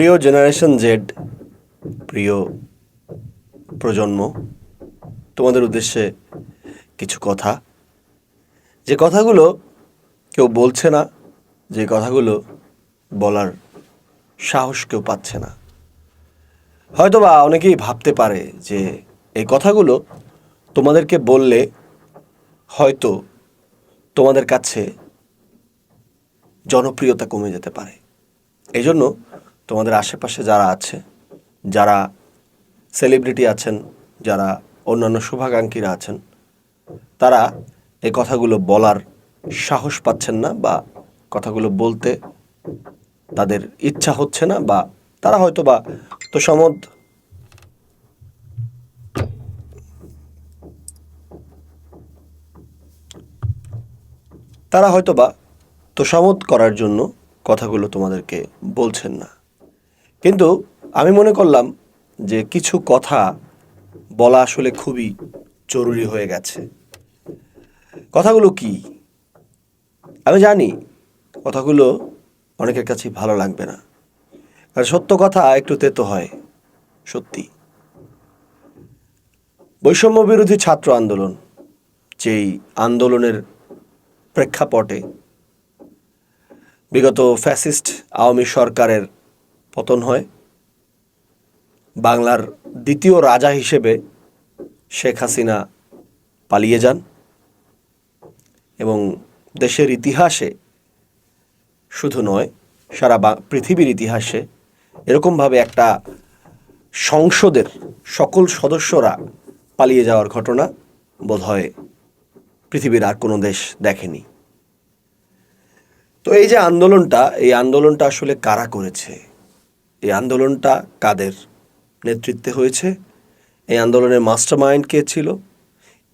প্রিয় generation Z প্রিয় প্রজন্ম, তোমাদের উদ্দেশ্যে কিছু কথা। যে কথাগুলো কেউ বলছে না, যে কথাগুলো বলার সাহস কেউ পাচ্ছে না। হয়তোবা অনেকেই ভাবতে পারে যে এই কথাগুলো তোমাদেরকে বললে হয়তো তোমাদের কাছে জনপ্রিয়তা কমে যেতে পারে। এই জন্য তোমাদের আশেপাশে যারা আছে, যারা সেলিব্রিটি আছেন, যারা অন্যান্য শুভাকাঙ্ক্ষীরা আছেন, তারা এই কথাগুলো বলার সাহস পাচ্ছেন না বা কথাগুলো বলতে তাদের ইচ্ছা হচ্ছে না বা তারা হয়তো বা তো সমদ তারা হয়তো বা তোষামত করার জন্য কথাগুলো তোমাদেরকে বলছেন না। কিন্তু আমি মনে করলাম যে কিছু কথা বলা আসলে খুবই জরুরি হয়ে গেছে। কথাগুলো কি? আমি জানি কথাগুলো অনেকের কাছে ভালো লাগবে না। আর সত্য কথা একটু তেতো হয়, সত্যি। বৈষম্য বিরোধী ছাত্র আন্দোলন, যেই আন্দোলনের প্রেক্ষাপটে বিগত ফ্যাসিস্ট আওয়ামী সরকারের পতন হয়। বাংলার দ্বিতীয় রাজা হিসেবে শেখ হাসিনা পালিয়ে যান এবং দেশের ইতিহাসে শুধু নয়, সারা পৃথিবীর ইতিহাসে এরকমভাবে একটা সংসদের সকল সদস্যরা পালিয়ে যাওয়ার ঘটনা বোধহয় পৃথিবীর আর কোনো দেশ দেখেনি। তো এই যে আন্দোলনটা, এই আন্দোলনটা আসলে কারা করেছে? এই আন্দোলনটা কাদের নেতৃত্বে হয়েছে? এই আন্দোলনের মাস্টারমাইন্ড কে ছিল?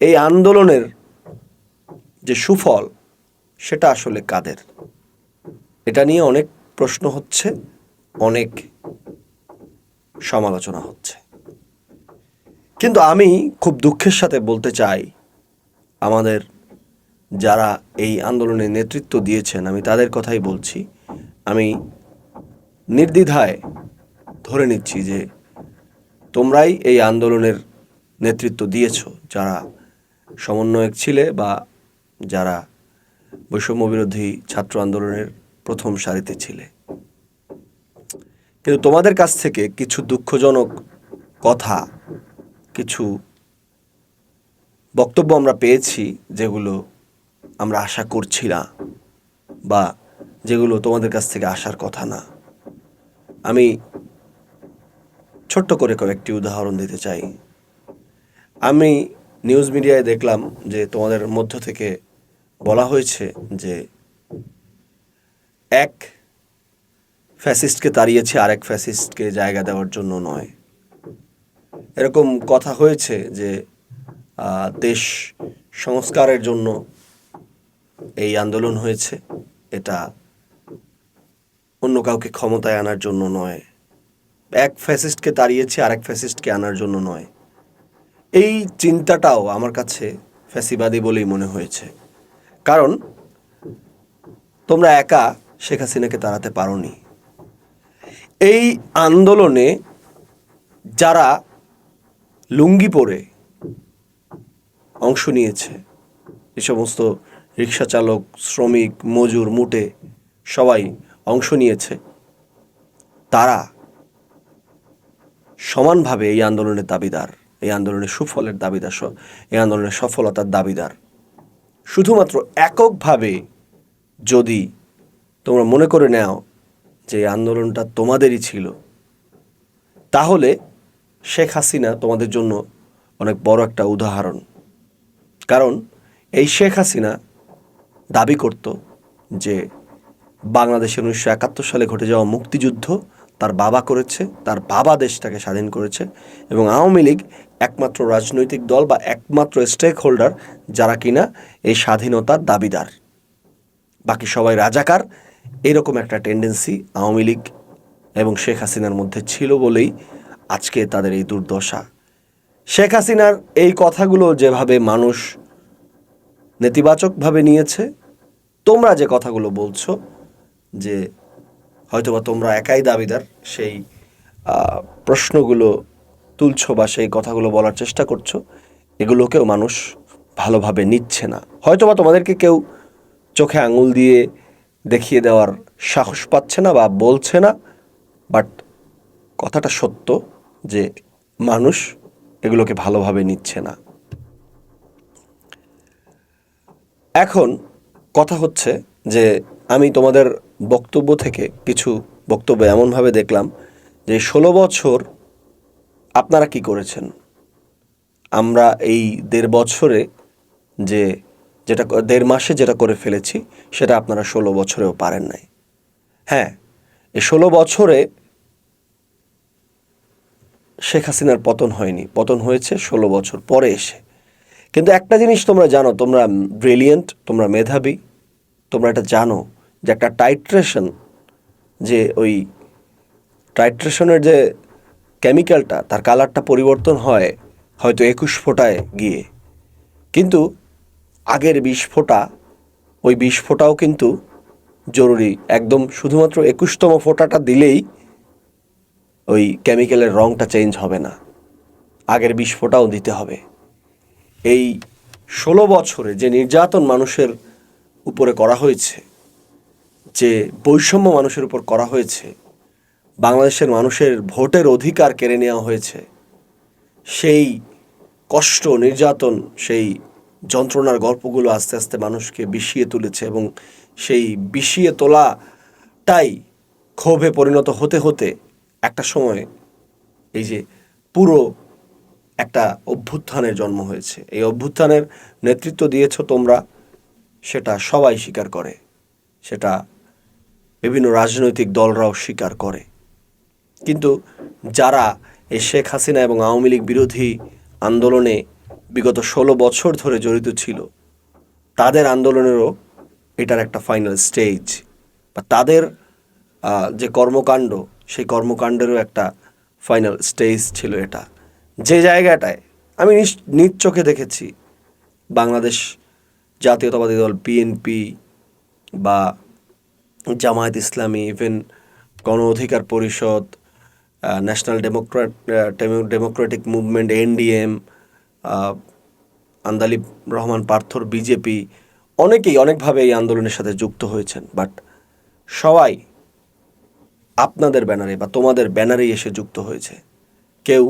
এই আন্দোলনের যে সুফল, সেটা আসলে কাদের? এটা নিয়ে অনেক প্রশ্ন হচ্ছে, অনেক সমালোচনা হচ্ছে। কিন্তু আমি খুব দুঃখের সাথে বলতে চাই, আমাদের যারা এই আন্দোলনে নেতৃত্ব দিয়েছেন, আমি তাদের কথাই বলছি। আমি নির্দ্বিধায় ধরে নিচ্ছি যে তোমরাই এই আন্দোলনের নেতৃত্ব দিয়েছ। যারা সমন্বয়ক ছিলে বা যারা বৈষম্য বিরোধী ছাত্র আন্দোলনের প্রথম সারিতে ছিলে। কিন্তু তোমাদের কাছ থেকে কিছু দুঃখজনক কথা, কিছু বক্তব্য আমরা পেয়েছি যেগুলো আমরা আশা করছি না বা যেগুলো তোমাদের কাছ থেকে আসার কথা না। আমি ছোট্ট করে কয়েকটি উদাহরণ দিতে চাই। আমি নিউজ মিডিয়ায় দেখলাম যে তোমাদের মধ্য থেকে বলা হয়েছে যে এক ফ্যাসিস্টকে তাড়িয়েছে, আরেক ফ্যাসিস্টকে জায়গা দেওয়ার জন্য নয়। এরকম কথা হয়েছে যে দেশ সংস্কারের জন্য এই আন্দোলন হয়েছে। এটা অন্য কাউকে ক্ষমতায় আনার জন্য নয়। এক ফ্যাসিস্টকে তাড়িয়েছে আরেক ফ্যাসিস্টকে আনার জন্য নয়। এই চিন্তাটাও আমার কাছে ফ্যাসিবাদী বলেই মনে হয়েছে। কারণ, তোমরা একা শেখ হাসিনাকে তাড়াতে পারোনি। এই আন্দোলনে যারা লুঙ্গি পরে অংশ নিয়েছে এই সমস্ত রিক্সা চালক শ্রমিক, মজুর, মুটে, সবাই অংশ নিয়েছে, তারা সমানভাবে এই আন্দোলনের দাবিদার, এই আন্দোলনের সুফলের দাবিদার এই আন্দোলনের সফলতার দাবিদার। শুধুমাত্র এককভাবে যদি তোমরা মনে করে নাও যে এই আন্দোলনটা তোমাদেরই ছিল, তাহলে শেখ হাসিনা তোমাদের জন্য অনেক বড় একটা উদাহরণ। কারণ এই শেখ হাসিনা দাবি করত যে বাংলাদেশের উনিশশো একাত্তর সালে ঘটে যাওয়া মুক্তিযুদ্ধ তার বাবা করেছে, তার বাবা দেশটাকে স্বাধীন করেছে এবং আওয়ামী লীগ একমাত্র রাজনৈতিক দল বা একমাত্র স্টেক হোল্ডার যারা কিনা এই স্বাধীনতার দাবিদার। বাকি সবাই রাজাকার, এরকম একটা টেন্ডেন্সি আওয়ামী লীগ এবং শেখ হাসিনার মধ্যে ছিল বলেই আজকে তাদের এই দুর্দশা। শেখ হাসিনার এই কথাগুলো যেভাবে মানুষ নেতিবাচকভাবে নিয়েছে, তোমরা যে কথাগুলো বলছো যে হয়তোবা তোমরা একাই দাবিদার সেই প্রশ্নগুলো তুলছো বা সেই কথাগুলো বলার চেষ্টা করছ, এগুলোকেও মানুষ ভালোভাবে নিচ্ছে না। হয়তোবা তোমাদেরকে কেউ চোখে আঙুল দিয়ে দেখিয়ে দেওয়ার সাহস পাচ্ছে না বা বলছে না, বাট কথাটা সত্য যে মানুষ এগুলোকে ভালোভাবে নিচ্ছে না। এখন কথা হচ্ছে যে আমি তোমাদের বক্তব্য থেকে কিছু বক্তব্য এমনভাবে দেখলাম যে ষোলো বছর আপনারা কি করেছেন? আমরা এই দেড় বছরে যে যেটা দেড় মাসে যেটা করে ফেলেছি, সেটা আপনারা ষোলো বছরেও পারেন নাই। হ্যাঁ এই ষোলো বছরে শেখ হাসিনার পতন হয়নি। পতন হয়েছে ষোলো বছর পরে এসে। কিন্তু একটা জিনিস তোমরা জানো, তোমরা ব্রিলিয়েন্ট তোমরা মেধাবী, তোমরা এটা জানো যে একটা টাইট্রেশন যে ওই টাইট্রেশনের যে কেমিক্যালটা তার কালারটা পরিবর্তন হয় হয়তো একুশ ফোঁটায় গিয়ে। কিন্তু আগের বিশ ফোঁটা, ওই বিশ ফোঁটাও কিন্তু জরুরি। একদম শুধুমাত্র একুশতম ফোঁটাটা দিলেই ওই কেমিক্যালের রঙটা চেঞ্জ হবে না। আগের বিশ ফোঁটাও দিতে হবে। এই ষোলো বছরে যে নির্যাতন মানুষের উপরে করা হয়েছে যে বৈষম্য মানুষের উপর করা হয়েছে, বাংলাদেশের মানুষের ভোটের অধিকার কেড়ে নেওয়া হয়েছে, সেই কষ্ট, নির্যাতন, সেই যন্ত্রণার গল্পগুলো আস্তে আস্তে মানুষকে বিষিয়ে তুলেছে এবং সেই বিষিয়ে তোলাটাই ক্ষোভে পরিণত হতে হতে একটা সময় এই যে পুরো একটা অভ্যুত্থানের জন্ম হয়েছে। এই অভ্যুত্থানের নেতৃত্ব দিয়েছ তোমরা, সেটা সবাই স্বীকার করে। সেটা বিভিন্ন রাজনৈতিক দলরাও স্বীকার করে। কিন্তু যারা এই শেখ হাসিনা এবং আওয়ামী লীগ বিরোধী আন্দোলনে বিগত ষোলো বছর ধরে জড়িত ছিল, তাদের আন্দোলনেরও এটার একটা ফাইনাল স্টেজ বা তাদের যে কর্মকাণ্ড, সেই কর্মকাণ্ডেরও একটা ফাইনাল স্টেজ ছিল এটা। যে জায়গাটায় আমি নিজ চোখে দেখেছি, বাংলাদেশ জাতীয়তাবাদী দল বিএনপি বা জামায়াত ইসলামী even Gono Odhikar Parishad national democrat democratic movement NDM Andalib Rahman পার্থর BJP অনেকেই অনেকভাবে এই আন্দোলনের সাথে যুক্ত হয়েছেন। বাট সবাই আপনাদের ব্যানারে বা তোমাদের ব্যানারেই এসে যুক্ত হয়েছে। কেউ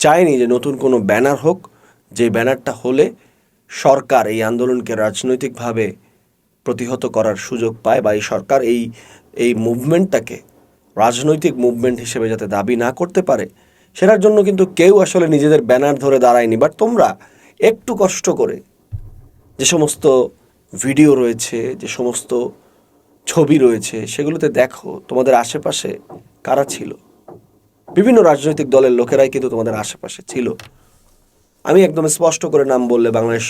চায়নি যে নতুন কোনো ব্যানার হোক, যে ব্যানারটা হলে সরকার এই আন্দোলনকে রাজনৈতিকভাবে প্রতিহত করার সুযোগ পায় বা এই সরকার এই এই মুভমেন্টটাকে রাজনৈতিক মুভমেন্ট হিসেবে যাতে দাবি না করতে পারে, সেটার জন্য কিন্তু কেউ আসলে নিজেদের ব্যানার ধরে দাঁড়ায়নি। বাট তোমরা একটু কষ্ট করে যে সমস্ত ভিডিও রয়েছে, যে সমস্ত ছবি রয়েছে, সেগুলোতে দেখো তোমাদের আশেপাশে কারা ছিল। বিভিন্ন রাজনৈতিক দলের লোকেরাই কিন্তু তোমাদের আশেপাশে ছিল। আমি একদম স্পষ্ট করে নাম বললে বাংলাদেশ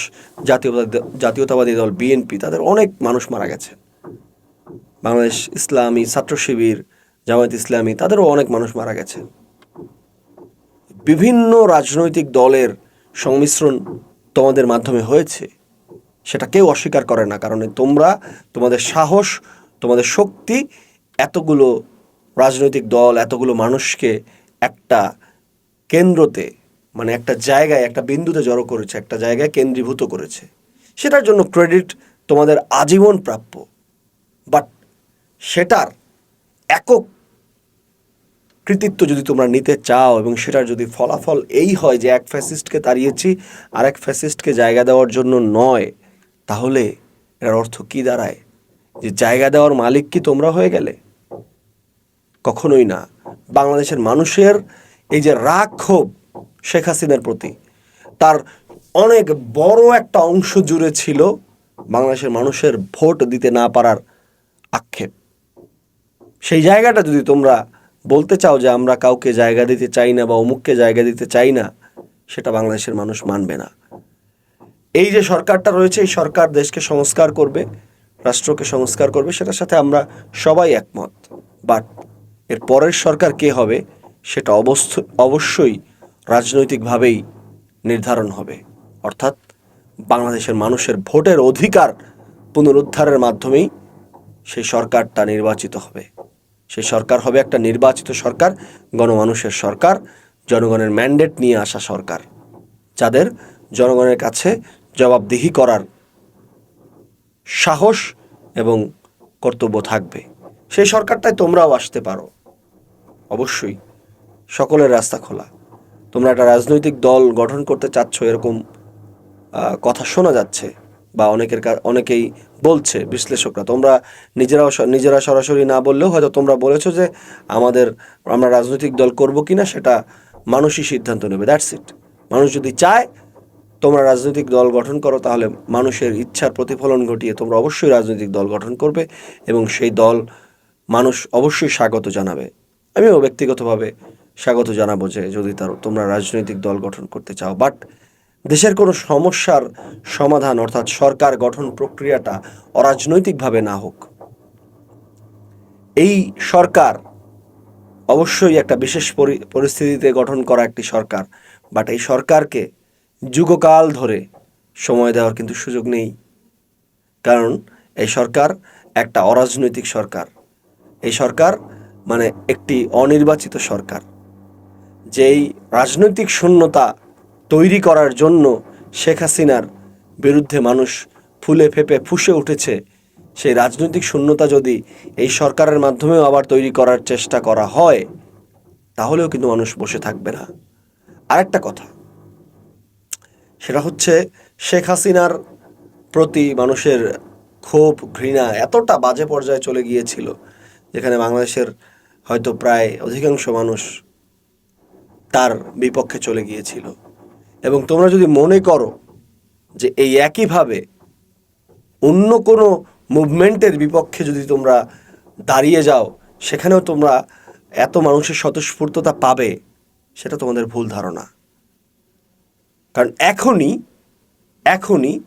জাতীয়তাবাদী জাতীয়তাবাদী দল, বিএনপি, তাদের অনেক মানুষ মারা গেছে। বাংলাদেশ ইসলামী ছাত্র শিবির, জামায়াত ইসলামী, তাদেরও অনেক মানুষ মারা গেছে। বিভিন্ন রাজনৈতিক দলের সংমিশ্রণ তোমাদের মাধ্যমে হয়েছে, সেটা কেউ অস্বীকার করে না, কারণ তোমরা তোমাদের সাহস, তোমাদের শক্তি, এতগুলো রাজনৈতিক দল, এতগুলো মানুষকে একটা কেন্দ্রতে মানে একটা জায়গায়, একটা বিন্দুতে জড়ো করেছে, একটা জায়গায় কেন্দ্রীভূত করেছে। সেটার জন্য ক্রেডিট তোমাদের আজীবন প্রাপ্য। বাট সেটার একক কৃতিত্ব যদি তোমরা নিতে চাও এবং সেটার যদি ফলাফল এই হয় যে এক ফ্যাসিস্টকে তাড়িয়েছি, আর এক ফ্যাসিস্টকে জায়গা দেওয়ার জন্য নয়, তাহলে এর অর্থ কি দাঁড়ায়? যে জায়গা দেওয়ার মালিক কি তোমরা হয়ে গেলে? কখনোই না। বাংলাদেশের মানুষের এই যে রাগ ক্ষোভ শেখ হাসিনার প্রতি। তার অনেক বড় একটা অংশ জুড়ে ছিল বাংলাদেশের মানুষের ভোট দিতে না পারার আক্ষেপ। সেই জায়গাটা যদি তোমরা বলতে চাও যে আমরা কাউকে জায়গা দিতে চাই না বা অমুককে জায়গা দিতে চাই না, সেটা বাংলাদেশের মানুষ মানবে না। এই যে সরকারটা রয়েছে, এই সরকার দেশকে সংস্কার করবে, রাষ্ট্রকে সংস্কার করবে, সেটার সাথে আমরা সবাই একমত। বাট এর পরের সরকার কে হবে, সেটা অবস্থ, অবশ্যই রাজনৈতিকভাবেই নির্ধারণ হবে। অর্থাৎ বাংলাদেশের মানুষের ভোটের অধিকার পুনরুদ্ধারের মাধ্যমেই সেই সরকারটা নির্বাচিত হবে। সেই সরকার হবে একটা নির্বাচিত সরকার, গণমানুষের সরকার, জনগণের ম্যান্ডেট নিয়ে আসা সরকার, যাদের জনগণের কাছে জবাবদিহি করার সাহস এবং কর্তব্য থাকবে। সেই সরকারটায় তোমরাও আসতে পারো। অবশ্যই সকলের রাস্তা খোলা। তোমরা একটা রাজনৈতিক দল গঠন করতে চাচ্ছ এরকম কথা শোনা যাচ্ছে বা অনেকের কা- অনেকেই বলছে, বিশ্লেষকরা। তোমরা নিজেরাও নিজেরা সরাসরি না বললেও হয়তো তোমরা বলেছ যে আমাদের, আমরা রাজনৈতিক দল করব কিনা সেটা মানুষই সিদ্ধান্ত নেবে, দ্যাটস ইট। মানুষ যদি চায় তোমরা রাজনৈতিক দল গঠন করো, তাহলে মানুষের ইচ্ছার প্রতিফলন ঘটিয়ে তোমরা অবশ্যই রাজনৈতিক দল গঠন করবে এবং সেই দল মানুষ অবশ্যই স্বাগত জানাবে। আমিও ব্যক্তিগতভাবে স্বাগত জানাব যে যদি তার তোমরা রাজনৈতিক দল গঠন করতে চাও। বাট দেশের কোনো সমস্যার সমাধান অর্থাৎ সরকার গঠন প্রক্রিয়াটা অরাজনৈতিকভাবে না হোক, এই সরকার অবশ্যই একটা বিশেষ পরি- পরিস্থিতিতে গঠন করা একটি সরকার। বাট এই সরকারকে যুগকাল ধরে সময় দেওয়ার কিন্তু সুযোগ নেই। কারণ এই সরকার একটা অরাজনৈতিক সরকার। এই সরকার মানে একটি অনির্বাচিত সরকার। যেই রাজনৈতিক শূন্যতা তৈরি করার জন্য শেখ হাসিনার বিরুদ্ধে মানুষ ফুলে ফেপে ফুসে উঠেছে, সেই রাজনৈতিক শূন্যতা যদি এই সরকারের মাধ্যমেও আবার তৈরি করার চেষ্টা করা হয়, তাহলেও কিন্তু মানুষ বসে থাকবে না। আরেকটা কথা, সেটা হচ্ছে শেখ হাসিনার প্রতি মানুষের ক্ষোভ, ঘৃণা এতটা বাজে পর্যায়ে চলে গিয়েছিল, যেখানে বাংলাদেশের হয়তো প্রায় অধিকাংশ মানুষ তার বিপক্ষে চলে গিয়েছিল। এবং তোমরা যদি মনে করো যে এই একইভাবে অন্য কোনো মুভমেন্টের বিপক্ষে যদি তোমরা দাঁড়িয়ে যাও, সেখানেও তোমরা এত মানুষের স্বতঃস্ফূর্ততা পাবে, সেটা তোমাদের ভুল ধারণা। কারণ এখনই এখনই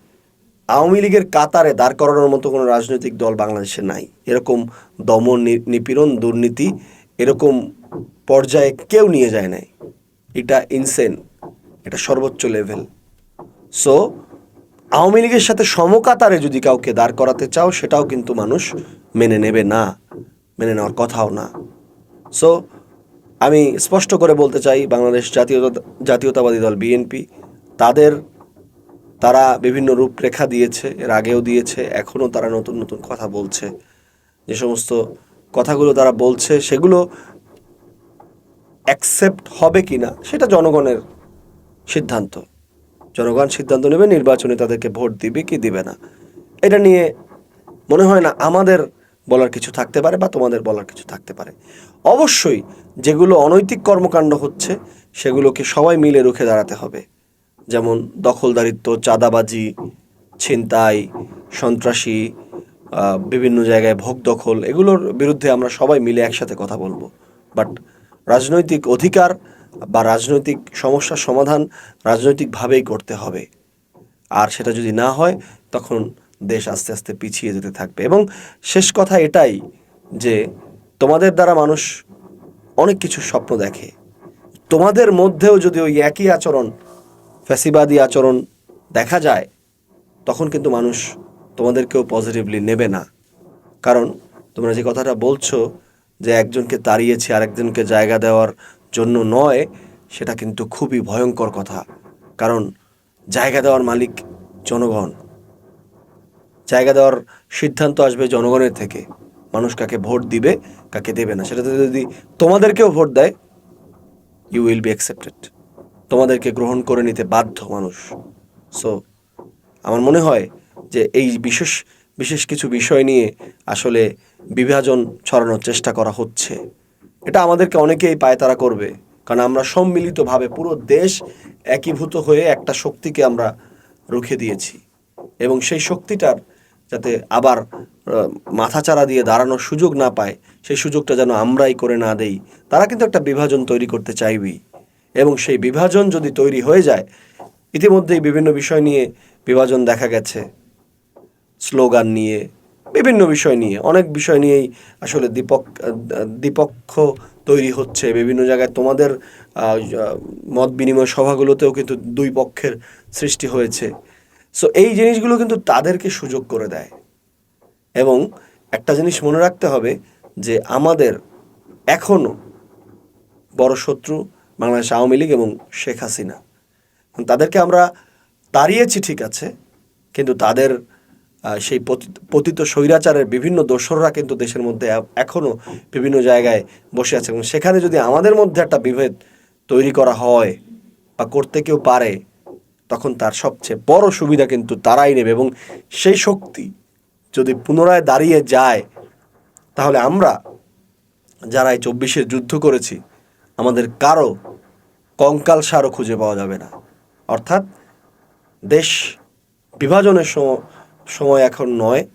আওয়ামী লীগের কাতারে দাঁড় করানোর মতো কোনো রাজনৈতিক দল বাংলাদেশে নাই। এরকম দমন নিপীড়ন, দুর্নীতি, এরকম পর্যায়ে কেউ নিয়ে যায় নাই। এটা ইনসেন এটা সর্বোচ্চ লেভেল সো আওয়ামী লীগের সাথে সমকাতারে যদি কাউকে দাঁড় করাতে চাও, সেটাও কিন্তু মানুষ মেনে নেবে না, মেনে নেওয়ার কথাও না। সো আমি স্পষ্ট করে বলতে চাই, বাংলাদেশ জাতীয়তা, জাতীয়তাবাদী দল বিএনপি তাদের, তারা বিভিন্ন রূপরেখা দিয়েছে, এর আগেও দিয়েছে, এখনও তারা নতুন নতুন কথা বলছে। যে সমস্ত কথাগুলো তারা বলছে, সেগুলো অ্যাকসেপ্ট হবে কি না সেটা জনগণের সিদ্ধান্ত। জনগণ সিদ্ধান্ত নেবে, নির্বাচনে তাদেরকে ভোট দিবে কি দিবে না। এটা নিয়ে মনে হয় না আমাদের বলার কিছু থাকতে পারে বা তোমাদের বলার কিছু থাকতে পারে। অবশ্যই যেগুলো অনৈতিক কর্মকাণ্ড হচ্ছে, সেগুলোকে সবাই মিলে রুখে দাঁড়াতে হবে। যেমন দখলদারিত্ব, চাঁদাবাজি, ছিনতাই, সন্ত্রাসী বিভিন্ন জায়গায় ভোগ দখল, এগুলোর বিরুদ্ধে আমরা সবাই মিলে একসাথে কথা বলব। বাট রাজনৈতিক অধিকার বা রাজনৈতিক সমস্যার সমাধান রাজনৈতিকভাবেই করতে হবে। আর সেটা যদি না হয়, তখন দেশ আস্তে আস্তে পিছিয়ে যেতে থাকবে। এবং শেষ কথা এটাই যে, তোমাদের দ্বারা মানুষ অনেক কিছু স্বপ্ন দেখে। তোমাদের মধ্যেও যদি ওই একই আচরণ, ফ্যাসিবাদী আচরণ দেখা যায়, তখন কিন্তু মানুষ তোমাদেরকেও পজিটিভলি নেবে না। কারণ তোমরা যে কথাটা বলছো যে একজনকে তাড়িয়েছে, আরেকজনকে জায়গা দেওয়ার জন্য নয়, সেটা কিন্তু খুবই ভয়ঙ্কর কথা। কারণ জায়গা দেওয়ার মালিক জনগণ। জায়গা দেওয়ার সিদ্ধান্ত আসবে জনগণের থেকে। মানুষ কাকে ভোট দিবে, কাকে দেবে না, সেটাতে যদি তোমাদেরকেও ভোট দেয় ইউ উইল বি অ্যাকসেপ্টেড তোমাদেরকে গ্রহণ করে নিতে বাধ্য মানুষ। সো আমার মনে হয় যে এই বিশেষ বিশেষ কিছু বিষয় নিয়ে আসলে বিভাজন ছড়ানোর চেষ্টা করা হচ্ছে। এটা আমাদেরকে অনেকেই পায়তারা করবে, কারণ আমরা সম্মিলিতভাবে পুরো দেশ একীভূত হয়ে একটা শক্তিকে আমরা রুখে দিয়েছি। এবং সেই শক্তিটার যাতে আবার মাথাচাড়া দিয়ে দাঁড়ানোর সুযোগ না পায়, সেই সুযোগটা যেন আমরাই করে না দেই, তারা কিন্তু একটা বিভাজন তৈরি করতে চাইবেই। এবং সেই বিভাজন যদি তৈরি হয়ে যায়, ইতিমধ্যেই বিভিন্ন বিষয় নিয়ে বিভাজন দেখা গেছে। স্লোগান নিয়ে বিভিন্ন বিষয় নিয়ে, অনেক বিষয় নিয়েই আসলে দ্বিপক দ্বিপক্ষ তৈরি হচ্ছে। বিভিন্ন জায়গায় তোমাদের মত বিনিময় সভাগুলোতেও কিন্তু দুই পক্ষের সৃষ্টি হয়েছে। সো এই জিনিসগুলো কিন্তু তাদেরকে সুযোগ করে দেয়। এবং একটা জিনিস মনে রাখতে হবে যে, আমাদের এখনও বড় শত্রু বাংলাদেশ আওয়ামী লীগ এবং শেখ হাসিনা। তাদেরকে আমরা তাড়িয়েছি ঠিক আছে, কিন্তু তাদের সেই পতি- পতিত স্বৈরাচারের বিভিন্ন দোসররা কিন্তু দেশের মধ্যে এখনও বিভিন্ন জায়গায় বসে আছে। এবং সেখানে যদি আমাদের মধ্যে একটা বিভেদ তৈরি করা হয় বা করতে কেউ পারে, তখন তার সবচেয়ে বড় সুবিধা কিন্তু তারাই নেবে। এবং সেই শক্তি যদি পুনরায় দাঁড়িয়ে যায়, তাহলে আমরা যারা এই চব্বিশে যুদ্ধ করেছি, আমাদের কারও কঙ্কাল সারও খুঁজে পাওয়া যাবে না। অর্থাৎ দেশ বিভাজনের সম- সময় এখন নয়।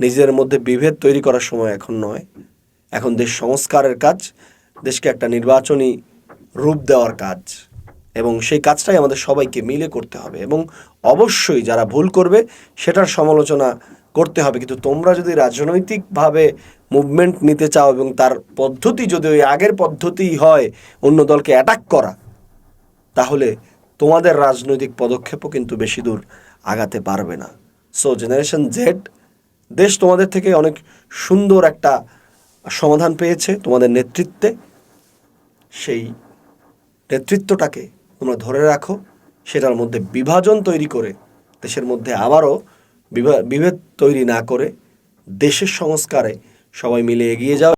নিজেদের মধ্যে বিভেদ তৈরি করার সময় এখন নয়। এখন দেশ সংস্কারের কাজ, দেশকে একটা নির্বাচনী রূপ দেওয়ার কাজ। এবং সেই কাজটাই আমাদের সবাইকে মিলে করতে হবে। এবং অবশ্যই যারা ভুল করবে, সেটার সমালোচনা করতে হবে। কিন্তু তোমরা যদি রাজনৈতিকভাবে মুভমেন্ট নিতে চাও এবং তার পদ্ধতি যদি ওই আগের পদ্ধতিই হয়, অন্য দলকে অ্যাটাক করা, তাহলে তোমাদের রাজনৈতিক পদক্ষেপও কিন্তু বেশি দূর আগাতে পারবে না। সো জেনারেশন জেড দেশ তোমাদের থেকে অনেক সুন্দর একটা সমাধান পেয়েছে তোমাদের নেতৃত্বে। সেই নেতৃত্বটাকে তোমরা ধরে রাখো, সেটার মধ্যে বিভাজন তৈরি করে, দেশের মধ্যে আবারও বিভা- বিভেদ তৈরি না করে, দেশের সংস্কারে সবাই মিলে এগিয়ে যাও।